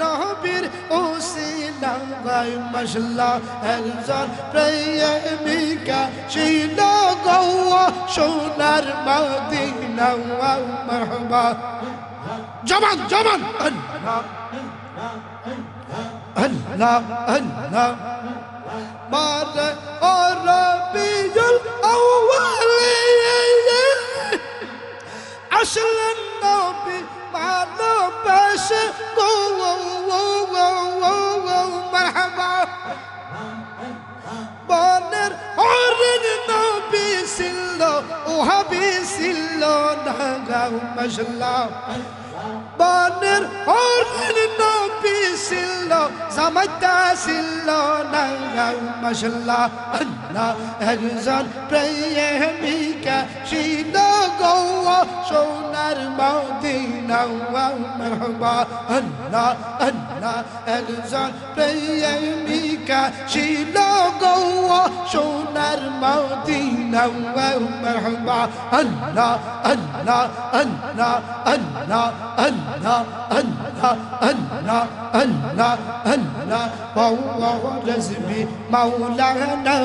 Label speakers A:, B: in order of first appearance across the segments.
A: নবীর উসিলায় মশলা একজন প্রেমিকা ছিল গৌয়া সোনার মদিনা মারহাবা জবান জবান আল্লাহ আল্লাহ আল্লাহ মারে ও রবিউল আউয়াল গাও মশলা বনের হরিণ নবী ছিল জামাইতা ছিল না গাও মশলা আল্লাহ একজন প্রেমিকা ছিল গৌয়া সোনার মদিনা মারহাবা আল্লাহ আল্লাহ একজন প্রেমিকা ছিল গৌয়া সোনার মদিনা মারহাবা আল্লাহ আল্লাহ আল্লাহ আল্লাহ আল্লাহ আল্লাহ আল্লাহ আল্লাহ আল্লাহ আল্লাহ রজবি মাওলানা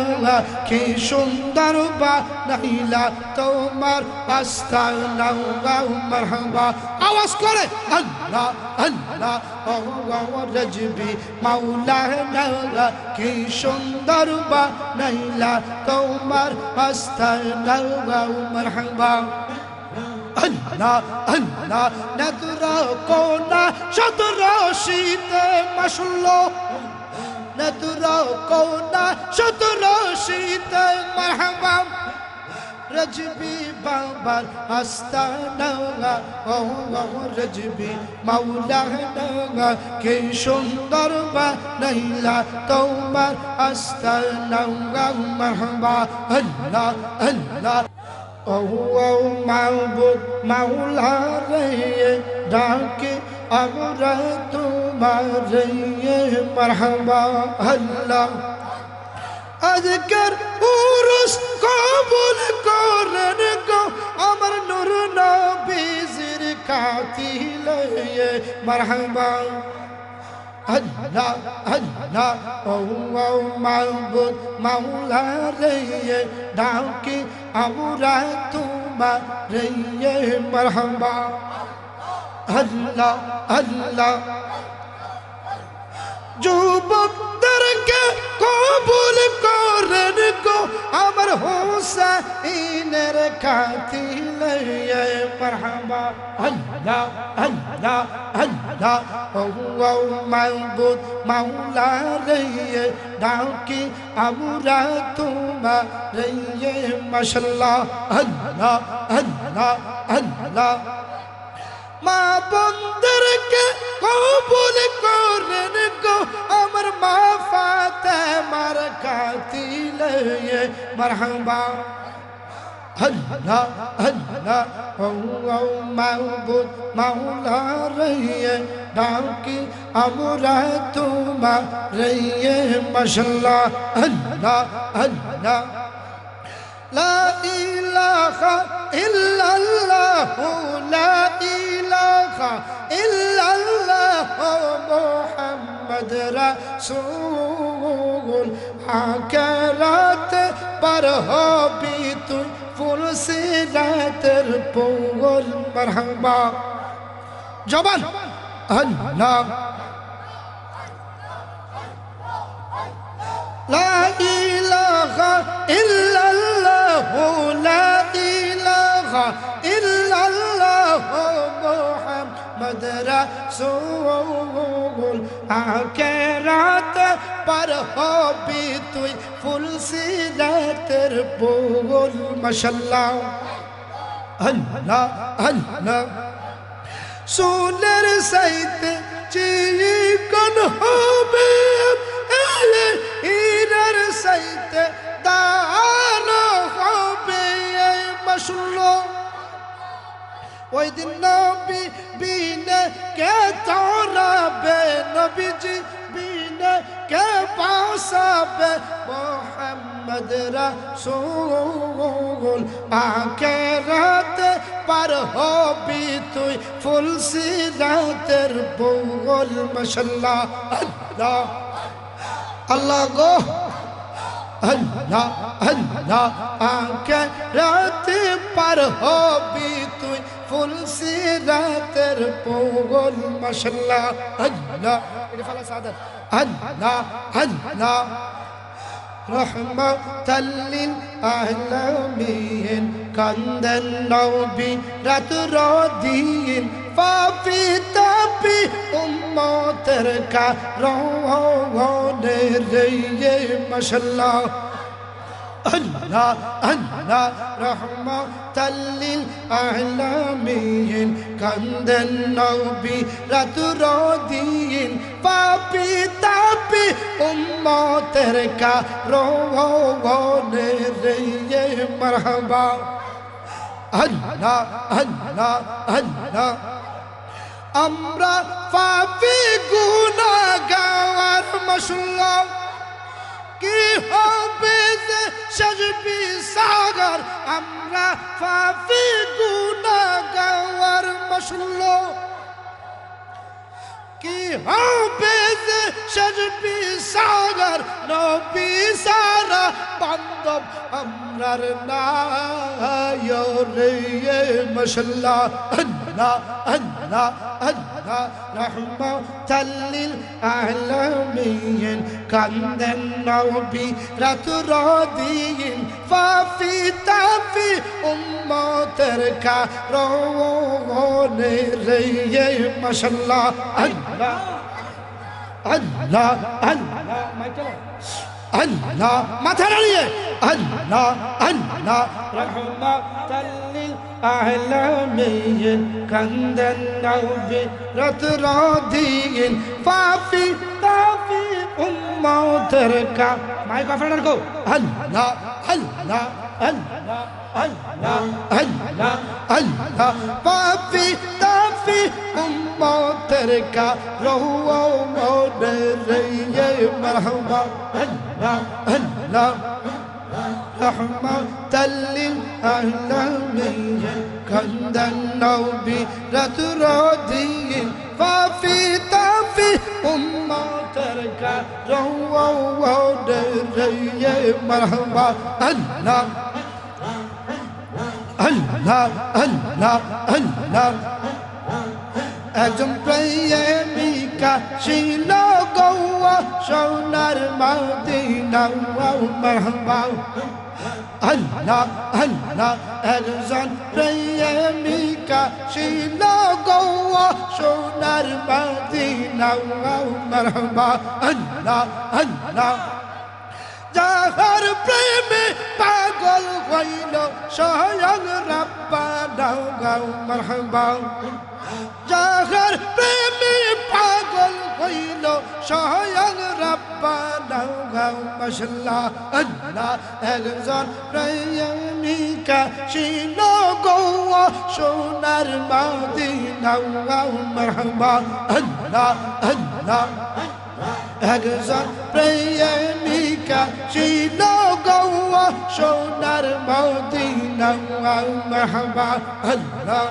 A: কি সুন্দর বা নাইলা তোমার আস্তানা মারহাবা আওয়াজ করে আল্লাহ আল্লাহ আল্লাহ রজবি মাওলানা কি সুন্দর বা নাইলা তোমার আস্তানা মারহাবা আল্লাহ আল্লাহ নদর কোনা সদর শীতে মাসুল্ল নদর কোনা সদর শীতে মারহাবা রজবি বাবার আস্তানা ও রজবি মাওলানা কে সুন্দর বা নাইলা তোমার আস্তানা মারহাবা আল্লাহ আল্লাহ। ও মাহবুদ মাওলা রে ডাকে আমরা তোমার মারহাবা আল্লাহ। আজকের উরুস কবুল করেন গো। আমার নূর নবীজির কাতিলে মারহাবা। আল্লাহ আল্লাহ ও মাহবুদ মাওলা রে, ডাকে আমরা তোমার রে, মারহাবা। আল্লাহ যুবকদেরকে কবুল করেন গো। আমার হোসাইনের খাতিলে মারহাবা। আল্লাহ আল্লাহ আল্লাহ ও মাহবুদ মাওলা রে ডাকি, আমরা তোমার রে মাশাল্লাহ। আল্লাহ আল্লাহ আল্লাহ মা বন্ধুরকে কবুল করেন গো আমার মা ফাতে মার কাতিল মারহাবা هلا هلا هو معبود مولا رہیے ڈاکی امرا تما رہیے مشلا الله. اللہ لا إله إلا اللہ لا إله محمد رسول آخرت پر ہو بھی البول. مرحبا. جبل. الله لا إله إلا মাসুম আঁকে রাত পর হবি তুই ফুলসি দেতের বোল মশাল্লাহ আল্লাহ আল্লাহ। সোনের সাইতে চিকন হবে بجبين كفاو صاب محمد رسول؟ آكرات پر ہو بھی تو فل سیدہ تر بول ماشاءاللہ اللہ الله. الله الله الله. الله. رات پر ہو بھی تو ফুল সিরাতের পোগল মশাল্লাহ আল্লাহ এটা ফালা সাদাত আল্লাহ আল্লাহ রহমতাল্লিল আহলামিন কান্দন নবী রাত রদিন পাপি তাপি উম্মতের কা রওনে রে মশাল্লাহ আল্লাহ রহমতাল্লিল আহলামিন কান্দন নবী রাত রদিন পাপি তাপি উম্মতের কা রওনে রে মারহাবা আল্লাহ আল্লাহ আল্লাহ আমরা পাপি গুনা গাওয়ার মশলা কি হবে যে সাজবি সাগর আমরা পাপি গুনা গাওয়ার মশলা কি হবে যে সাজবি সাগর নবী সারা বান্ধব আমরার নায়রে মশাল্লা। আল্লাহ لا الله رحمة للعالمين كان النبي راضين ففي تفي أمتر كارون ري ما شاء الله. الله الله الله الله ما ترى الله الله الله رحمة أعلامي كند النوبي رترادي فافي فافي أمة تركا معي كافرنا ركو هل لا هل لا هل لا هل لا هل لا هل لا فافي تافي أمة تركا روى مودري مرحبا هل لا هل لا رحمة للعالمين كند النبي رضي ففي تفي أمة ترك روى ودري مرحبا الله الله الله الله أجمعين ছিল গৌয়া সোনার মাদিনা মারহাবা আল্লাহ আল্লাহ একজন প্রেমিকা ছিল গৌয়া সোনার মাদিনা মারহাবা আল্লাহ আল্লাহ যাহার প্রেমে পাগল হইল স্বয়ং রাব্বা দাও গাও মারহাবা যাহার প্রেমে পাগল হইল স্বয়ং রাব্বা দাও গাও মাশাল্লাহ আল্লাহ একজন প্রেমিকা ছিল গৌয়া সোনার মাদিনা গাও মারহাবা আল্লাহ আল্লাহ একজন প্রেমিকা ছিল গৌয়া সোনার মদিনা মাহবা আল্লাহ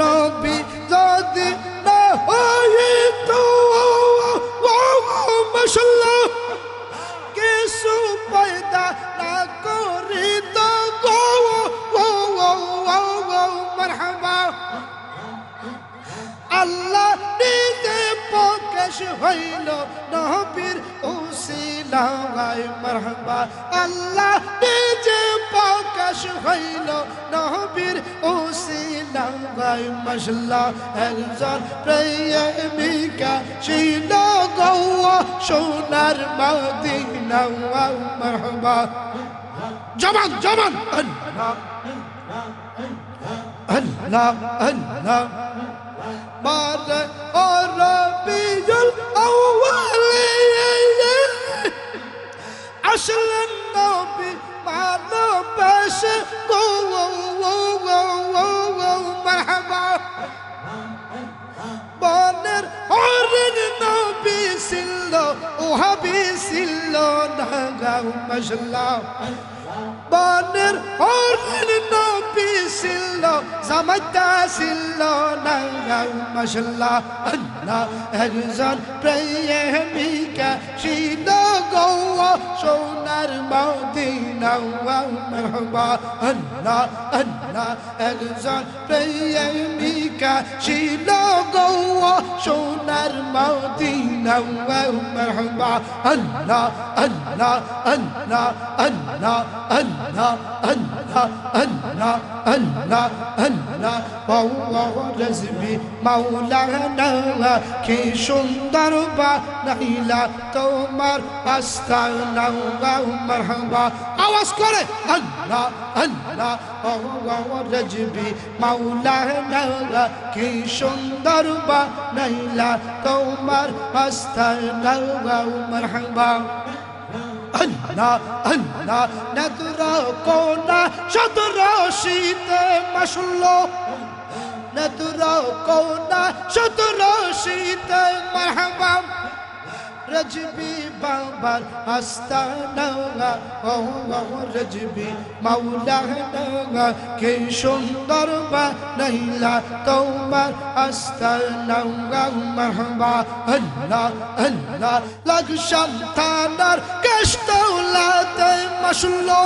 A: নবী আল্লাহ নিজে প্রকাশ হইল নবীর উসিলা। ভাই মশলা একজন প্রেমিকা ছিল গৌয়া সোনার মদিনা মহবা জবান জবান। আল্লাহ আল্লাহ আল্লাহ। ও রবি وهبيس اللون هذا وما بانر هورن النبي سلو زمجتا سلو نغا وما شلا Now heaven's on prayer, she no go, so not about the now, and not, and not heaven's on prayer, she no go, so not about the now, and not, and not, and not, and not, and not, আল্লাহ আল্লাহ বাউ রজবি মাওলানা কি সুন্দর বা নাইলা তোমার আস্তানা মারহাবা আওয়াজ করে। আল্লাহ আল্লাহ বাউ রজবি মাওলানা কি সুন্দর বা নাইলা তোমার আস্তানা মারহাবা না না নেতরা কোনা সতরা শীতে মাসুল্ল নেতরা কোনা সতরা শীতে মাহবাম রজবি বাবার আস্তানা ও রজবি মাওলানা কে সুন্দর বা নাইলা তোমার আস্তানা মারহাবা আল্লাহ আল্লাহ লাগ সন্তানার কেষ্টলাতে মশলো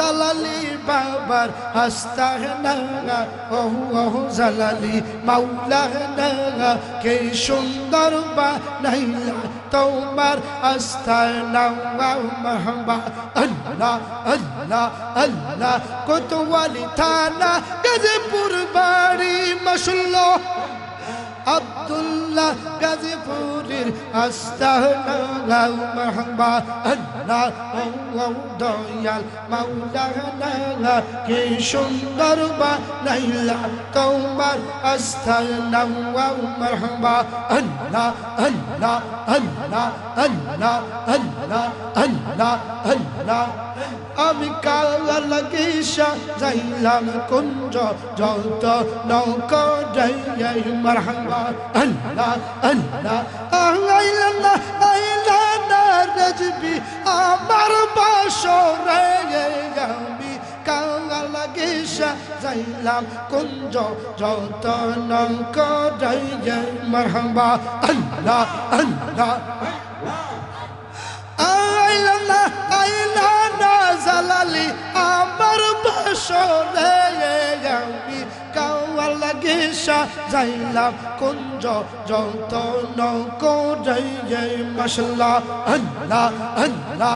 A: জালালি বাবার হাস্তানা ওহু ওহু জালালি মাওলানা কে সুন্দর বা নাইলা তোমার আস্তানা মাহবা। আল্লাহ আল্লাহ আল্লাহ কোতওয়ালি থানা, গাজীপুর বাড়ি মশলো আব্দুল্লাহ গাজীপুরের আস্তানা মাহবা আল্লাহ দয়াল, মাওলানা কে সুন্দর বা নাইলা তোমার আস্তানা মাহবা আল্লাহ আল্লাহ আল্লাহ আল্লাহ আল্লাহ আল্লাহ আল্লাহ আমি কালালাকে সাজাইলাম কুঞ্জ, যত নৌকা জয় মারহাবা। আল্লাহ আল্লাহ আল্লাহ আল্লাহ আল্লাহ রজবি, আমার বাসরে আমি কালালাকে সাজাইলাম কুঞ্জ, যত নৌকা জয় মারহাবা। আল্লাহ আল্লাহ আইলানা জালালি, আমার বাসরে আমি কাওয়ালা লাগে যাইলাম, কুঞ্জ যত নৌকো যাই মশলা আল্লাহ আল্লাহ।